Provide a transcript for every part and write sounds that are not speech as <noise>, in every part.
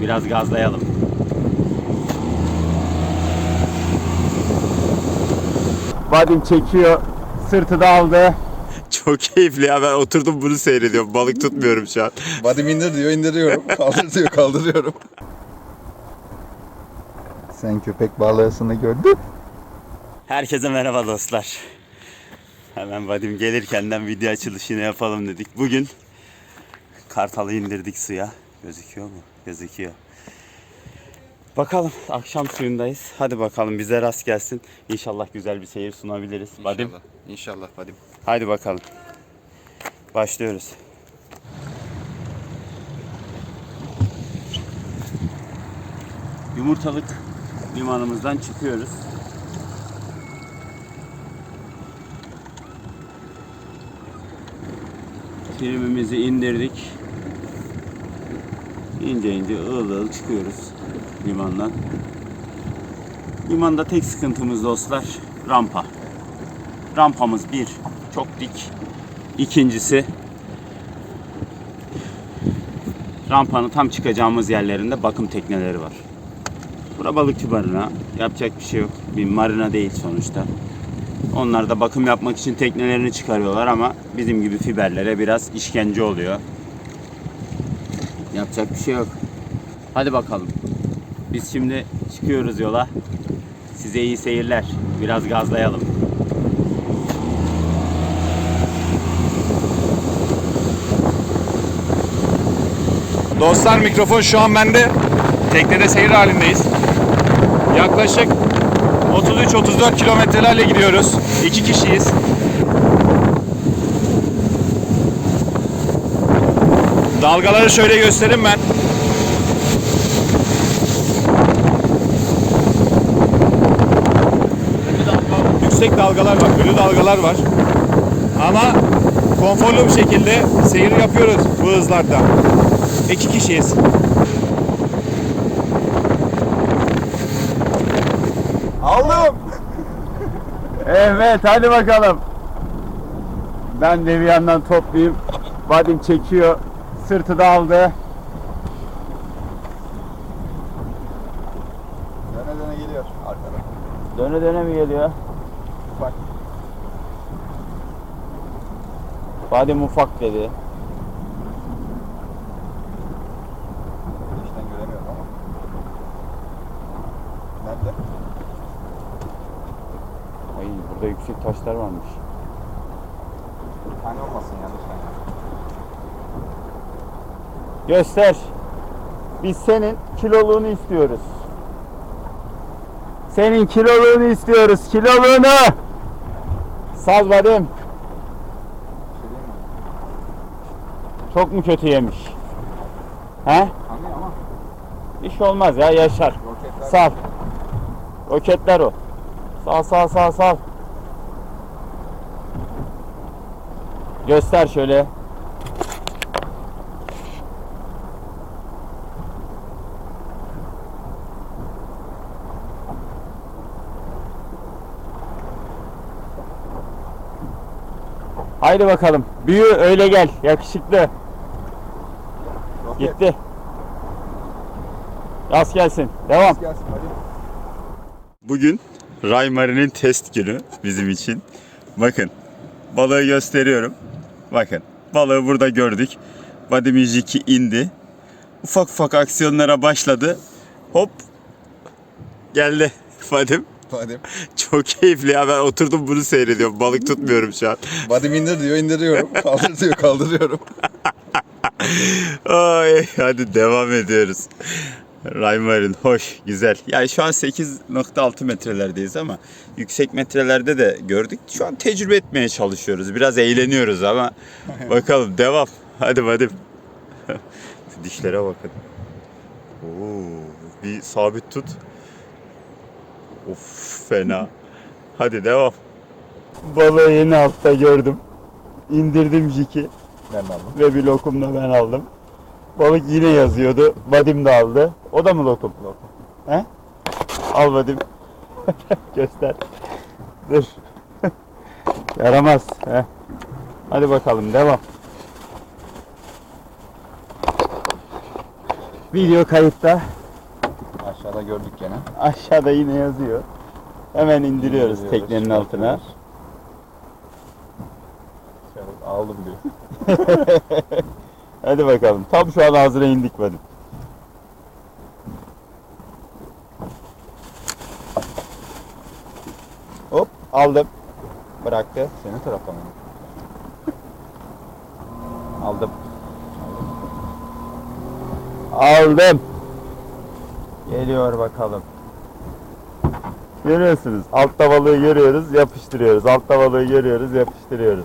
Biraz gazlayalım. Vadim çekiyor. Sırtı da aldı. <laughs> Çok keyifli ya ben oturdum bunu seyrediyorum. Balık tutmuyorum şu an. <laughs> Vadim indir diyor indiriyorum. Kaldır diyor kaldırıyorum. Sen köpek balığısını gördün. Herkese merhaba dostlar. Hemen Vadim gelirkenden video açılışını yapalım dedik. Bugün kartalı indirdik suya. Gözüküyor mu? Gözüküyor. Bakalım akşam suyundayız. Hadi bakalım bize rast gelsin. İnşallah güzel bir seyir sunabiliriz. Vadim İnşallah. İnşallah Vadim. Haydi bakalım. Başlıyoruz. Yumurtalık limanımızdan çıkıyoruz. Trimimizi indirdik. İnce ince ığıl ığıl çıkıyoruz limandan. Limanda tek sıkıntımız dostlar rampa. Rampamız bir, çok dik. İkincisi rampanın tam çıkacağımız yerlerinde bakım tekneleri var. Bura balıkçı marina. Yapacak bir şey yok. Bir marina değil sonuçta. Onlar da bakım yapmak için teknelerini çıkarıyorlar ama bizim gibi fiberlere biraz işkence oluyor. Yapacak bir şey yok. Hadi bakalım. Biz şimdi çıkıyoruz yola. Size iyi seyirler. Biraz gazlayalım. Dostlar mikrofon şu an bende. Teknede seyir halindeyiz. Yaklaşık 33-34 kilometrelerle gidiyoruz. İki kişiyiz. Dalgaları şöyle göstereyim ben. Yüksek dalgalar var, ölü dalgalar var. Ama konforlu bir şekilde seyir yapıyoruz bu hızlarda. İki kişiyiz. Aldım. Evet hadi bakalım. Ben de bir yandan toplayayım. Vadim çekiyor. Sırtı da aldı. Döne döne geliyor arkadan. Döne döne mi geliyor? Ufak. Vadim ufak dedi. Güneşten göremiyorum ama. Nerede? Ay burada yüksek taşlar varmış. Bir tane olmasın yanlış tane. Göster. Biz senin kiloluğunu istiyoruz. Senin kiloluğunu istiyoruz. Kiloluğunu. Saz? Çok mu kötü yemiş? He? İş olmaz ya yaşar. Sal. Roketler o. Sal sal sal sal. Göster şöyle. Haydi bakalım. Büyü öyle gel. Yakışıklı. Roket. Gitti. Rast gelsin. Devam. Gelsin. Bugün Raymari'nin test günü bizim için. Bakın balığı gösteriyorum. Bakın balığı burada gördük. Vadim Jiki indi. Ufak ufak aksiyonlara başladı. Hop geldi <laughs> Vadim. Vadim. <laughs> Çok keyifli ya ben oturdum bunu seyrediyorum. Balık tutmuyorum şu an. Vadim indir diyor indiriyorum. <laughs> Kaldır diyor kaldırıyorum. <laughs> Ay, hadi devam ediyoruz. Raymarin hoş, güzel. Yani şu an 8.6 metrelerdeyiz ama yüksek metrelerde de gördük. Şu an tecrübe etmeye çalışıyoruz. Biraz eğleniyoruz ama bakalım devam. Hadi hadi. Dişlere bakın. Oo, bir sabit tut. Of fena. Hadi devam. Balığı yeni altta gördüm. İndirdim jiki Ben aldım. ve bir lokum da ben aldım. Balık yine yazıyordu. Vadim de aldı. O da mı lokum? Lokum. He? Al Vadim. <laughs> Göster. Dur. <laughs> Yaramaz. He. Hadi bakalım devam. Video kayıtta. Aşağıda gördük gene. Aşağıda yine yazıyor. Hemen indiriyoruz İndiriyoruz, teknenin altına. Şöyle aldım diyor. <laughs> Hadi bakalım. Tam şu an ağzına indik benim. Hop aldım. Bıraktı. Senin taraftan mı? Aldım. Aldım. Geliyor bakalım. Görüyorsunuz. Altta balığı görüyoruz, yapıştırıyoruz. Altta balığı görüyoruz, yapıştırıyoruz.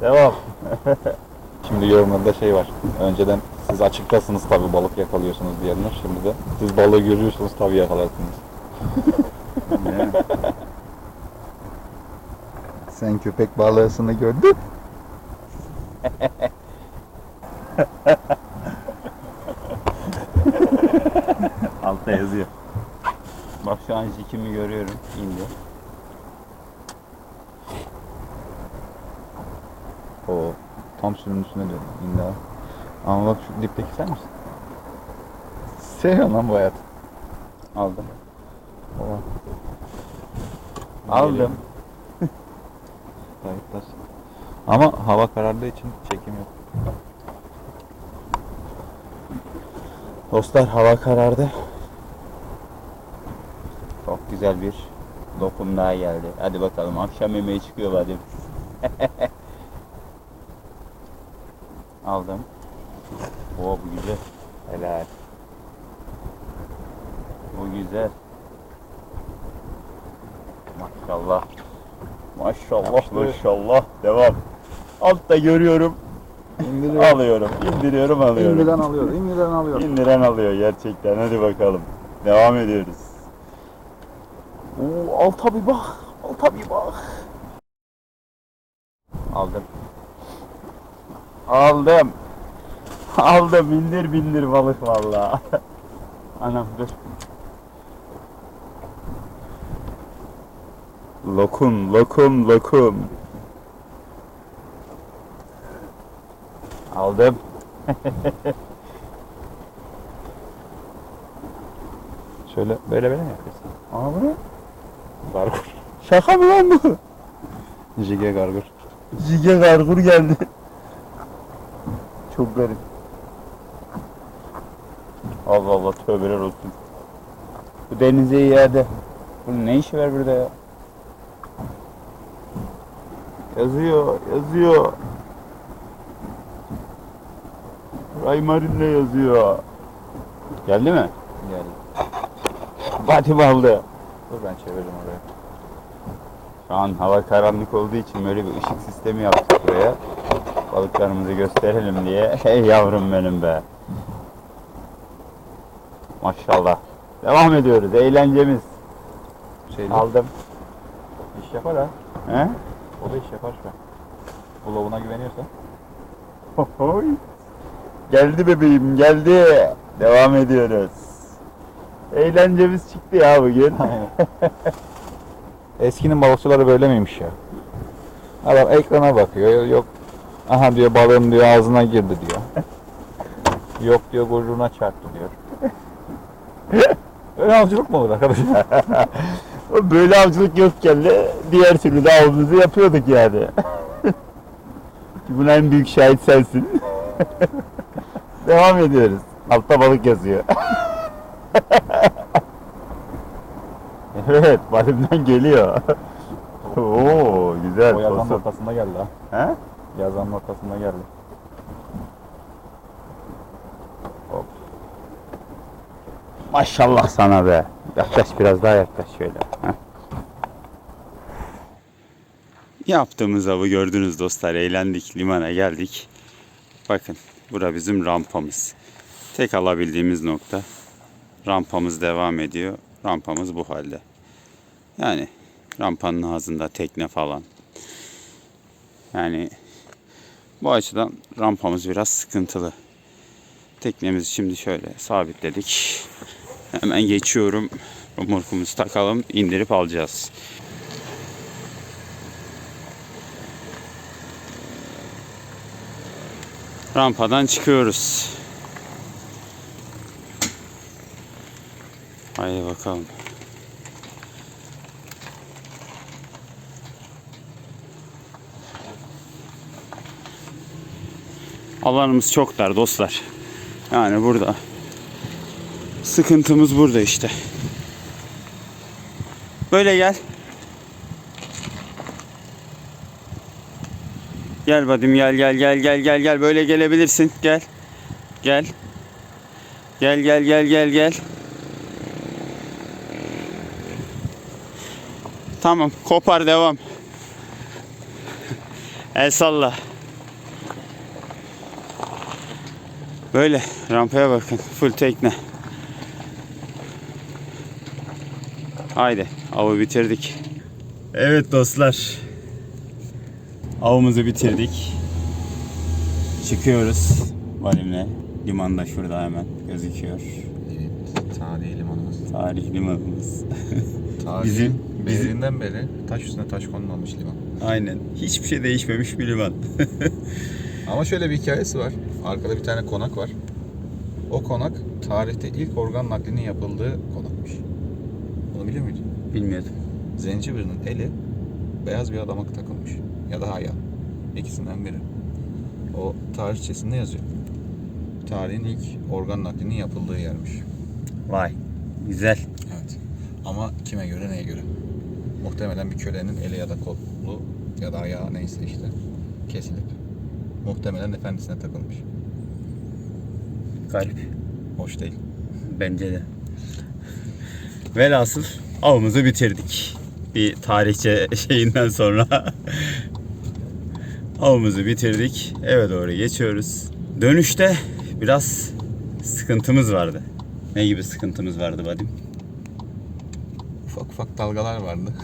Devam. <laughs> Şimdi yorumlarda şey var. Önceden siz açıktasınız tabi balık yakalıyorsunuz diyenler. Şimdi de siz balığı görüyorsunuz tabi yakalarsınız. <laughs> Sen köpek balığısını gördün. <laughs> Altta yazıyor. Bak şu an jikimi görüyorum. İndi. O tam suyun üstüne dönüyor. İndi abi. Ama bak şu dipteki sen misin? Seviyorum lan bu hayat. Aldım. Oha. Aldım. <laughs> Kayıttasın. Ama hava karardığı için çekim yok. Dostlar hava karardı. Çok güzel bir lokum daha geldi. Hadi bakalım akşam yemeği çıkıyor hadi. <laughs> Aldım. Oo bu güzel. Helal. Bu güzel. Maşallah. Maşallah maşallah. Devam. Altta görüyorum. Alıyorum. indiriyorum alıyorum. İngilizden alıyor, İngilizden alıyor. İndiren alıyor gerçekten. Hadi bakalım. Devam ediyoruz. Oo, alta bir bak. Alta bir bak. Aldım. Aldım. Aldım. Bindir bindir balık vallahi. <laughs> Anam dur. Lokum, lokum, lokum. Aldım. <laughs> Şöyle böyle böyle mi yapıyorsun? Aa bu ne? Gargur. Şaka mı lan bu? Jige gargur. Jige gargur geldi. Çok garip. Allah Allah tövbeler olsun. Bu denize iade. Bunun ne işi var burada ya? Yazıyor, yazıyor. Raymarin'le yazıyor. Geldi mi? Geldi. Batim aldı. Dur ben çeviririm oraya. Şu an hava karanlık olduğu için böyle bir ışık sistemi yaptık buraya. Balıklarımızı gösterelim diye. <laughs> Hey yavrum benim be. Maşallah. Devam ediyoruz. Eğlencemiz. Şeyli. Aldım. İş yapar ha. He? O da iş yapar şu an. Bu lavuna güveniyorsa. Hohoy. Geldi bebeğim geldi. Devam ediyoruz. Eğlencemiz çıktı ya bugün. <laughs> Eskinin balıkçıları böyle miymiş ya? Adam ekrana bakıyor. Yok aha diyor balığım diyor ağzına girdi diyor. Yok diyor kuyruğuna çarptı diyor. Öyle avcılık mı olur arkadaş? <laughs> Böyle avcılık yokken de diğer türlü de avımızı yapıyorduk yani. <laughs> Buna en büyük şahit sensin. Devam ediyoruz. Altta balık yazıyor. <laughs> evet, balimden geliyor. <laughs> Oo, güzel. o yazanın tosun. ortasında geldi ha. He? Yazanın ortasında geldi. Hop. Maşallah sana be. Yaklaş biraz daha yaklaş şöyle. Heh. Yaptığımız avı gördünüz dostlar. Eğlendik. Limana geldik. Bakın. Bura bizim rampamız. Tek alabildiğimiz nokta. Rampamız devam ediyor. Rampamız bu halde. Yani rampanın ağzında tekne falan. Yani bu açıdan rampamız biraz sıkıntılı. Teknemizi şimdi şöyle sabitledik. Hemen geçiyorum. Romorkumuzu takalım, indirip alacağız. Rampadan çıkıyoruz. Haydi bakalım. Alanımız çok dar dostlar. Yani burada sıkıntımız burada işte. Böyle gel. Gel Vadim gel gel gel gel gel gel böyle gelebilirsin. Gel. Gel. Gel gel gel gel gel. Tamam kopar devam. El salla. Böyle rampaya bakın full tekne. Haydi avı bitirdik. Evet dostlar. Avımızı bitirdik. Çıkıyoruz valimle. Liman da şurada hemen gözüküyor. Tarihi limanımız. Tarih limanımız. Tarihi Bizim- Belerinden beri taş üstüne taş konulmamış liman. Aynen. Hiçbir şey değişmemiş bir liman. <laughs> Ama şöyle bir hikayesi var. Arkada bir tane konak var. O konak tarihte ilk organ naklinin yapıldığı konakmış. Bunu biliyor muydun? Bilmiyordum. Zenci birinin eli beyaz bir adama takılmış. Ya da ayağı. İkisinden biri. O tarihçesinde yazıyor. Tarihin ilk organ naklinin yapıldığı yermiş. Vay. Güzel. Evet. Ama kime göre neye göre? Muhtemelen bir kölenin eli ya da kolu ya da ayağı neyse işte kesilip muhtemelen efendisine takılmış. Garip. Hoş değil. Bence de. Velhasıl avımızı bitirdik. Bir tarihçe <laughs> şeyinden sonra avımızı bitirdik. Eve doğru geçiyoruz. Dönüşte biraz sıkıntımız vardı. Ne gibi sıkıntımız vardı Vadim? Ufak dalgalar vardı. <laughs>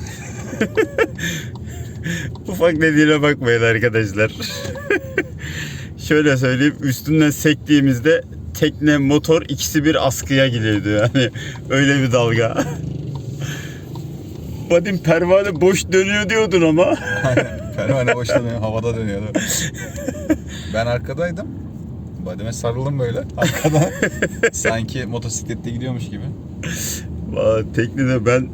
Ufak dediğine bakmayın arkadaşlar. <laughs> Şöyle söyleyeyim üstünden sektiğimizde tekne motor ikisi bir askıya geliyordu yani <laughs> öyle bir dalga. Vadim pervane boş dönüyor diyordun ama. Pervane boşta dönüyor, havada dönüyordu. ben arkadaydım. Bademe sarıldım böyle arkada. Sanki motosiklette gidiyormuş gibi. Valla teknede ben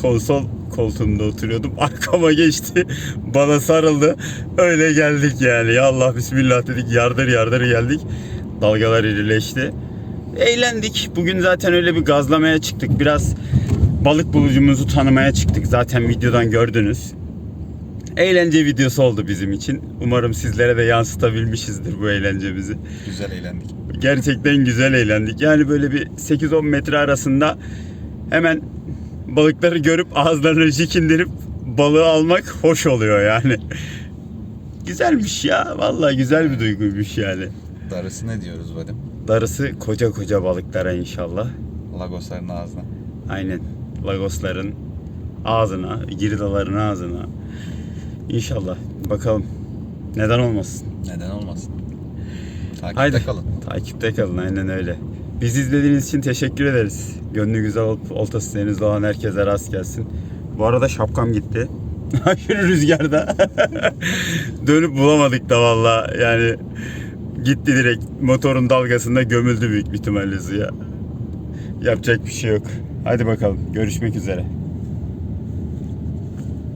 konsol koltuğumda oturuyordum. <laughs> Arkama geçti. Bana sarıldı. Öyle geldik yani. Ya Allah bismillah dedik. Yardır yardır geldik. Dalgalar irileşti. Eğlendik. Bugün zaten öyle bir gazlamaya çıktık. Biraz balık bulucumuzu tanımaya çıktık. Zaten videodan gördünüz. Eğlence videosu oldu bizim için. Umarım sizlere de yansıtabilmişizdir bu eğlencemizi Güzel eğlendik. gerçekten güzel eğlendik. Yani böyle bir 8-10 metre arasında hemen balıkları görüp ağızlarını jikindirip balığı almak hoş oluyor yani. Güzelmiş ya. Vallahi güzel bir duyguymuş yani. Darısı ne diyoruz Vadim? Darısı koca koca balıklara inşallah. Lagosların ağzına. Aynen. Lagosların ağzına, girdaların ağzına. İnşallah. Bakalım. Neden olmasın? Neden olmasın? Takipte Haydi. kalın. Takipte kalın aynen öyle. Bizi izlediğiniz için teşekkür ederiz. Gönlü güzel ol- oltası denizde olan herkese rast gelsin. Bu arada şapkam gitti. <laughs> Aşırı rüzgarda. <laughs> Dönüp bulamadık da valla. Yani gitti direkt motorun dalgasında gömüldü büyük ihtimalle suya. Yapacak bir şey yok. Hadi bakalım görüşmek üzere.